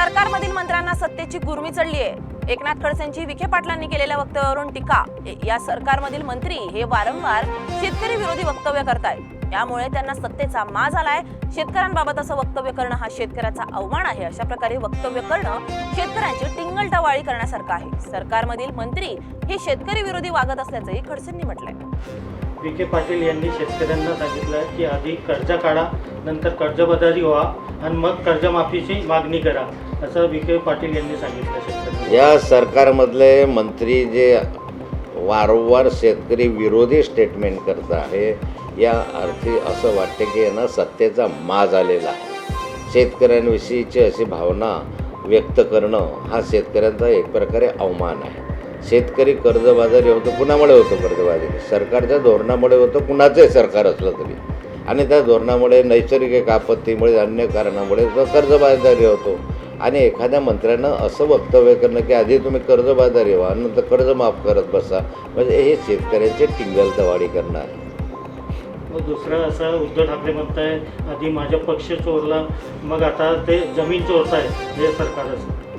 सरकारमधील मंत्र्यांना सत्तेची गुरमी चढली आहे एकनाथ खडसेंची विखे पाटलांनी केलेल्या वक्तव्यावरून टीका. या सरकारमधील मंत्री हे वारंवार शेतकरी विरोधी वक्तव्य करतायत. यामुळे त्यांना सत्तेचा माज आलाय. शेतकऱ्यांबाबत असं वक्तव्य करणं हा शेतकऱ्याचा अवमान आहे. अशा प्रकारे वक्तव्य करणं शेतकऱ्यांची टिंगलटवाळी करण्यासारखं आहे. सरकारमधील मंत्री हे शेतकरी विरोधी वागत असल्याचंही खडसेंनी म्हटलंय. विखे पाटील यांनी शेतकऱ्यांना सांगितलं की आधी कर्ज काढा नंतर कर्जबाजारी व्हा आणि मग कर्जमाफीची मागणी करा असं विखे पाटील यांनी सांगितलं या सरकारमधले मंत्री जे वारंवार शेतकरी विरोधी स्टेटमेंट करत आहे या अर्थी असं वाटते की यांना सत्तेचा माज आलेला आहे. शेतकऱ्यांविषयीची अशी भावना व्यक्त करणं हा शेतकऱ्यांचा एक प्रकारे अवमान आहे. शेतकरी कर्जबाजारी होतो कुणामुळे होतो कर्जबाजारी? सरकारच्या धोरणामुळे होतं कुणाचंही सरकार असलं तरी. आणि त्या धोरणामुळे नैसर्गिक आपत्तीमुळे अन्य कारणामुळे तो कर्जबाजारी होतो. आणि एखाद्या मंत्र्यानं असं वक्तव्य करणं की आधी तुम्ही कर्जबाजारी व्हा नंतर कर्ज माफ करत बसा. म्हणजे हे शेतकऱ्यांचे टिंगलतवाडी करणं आहे. मग दुसरं असं उद्धव ठाकरे म्हणताय आधी माझा पक्ष चोरला मग आता ते जमीन चोरताय हे सरकार असं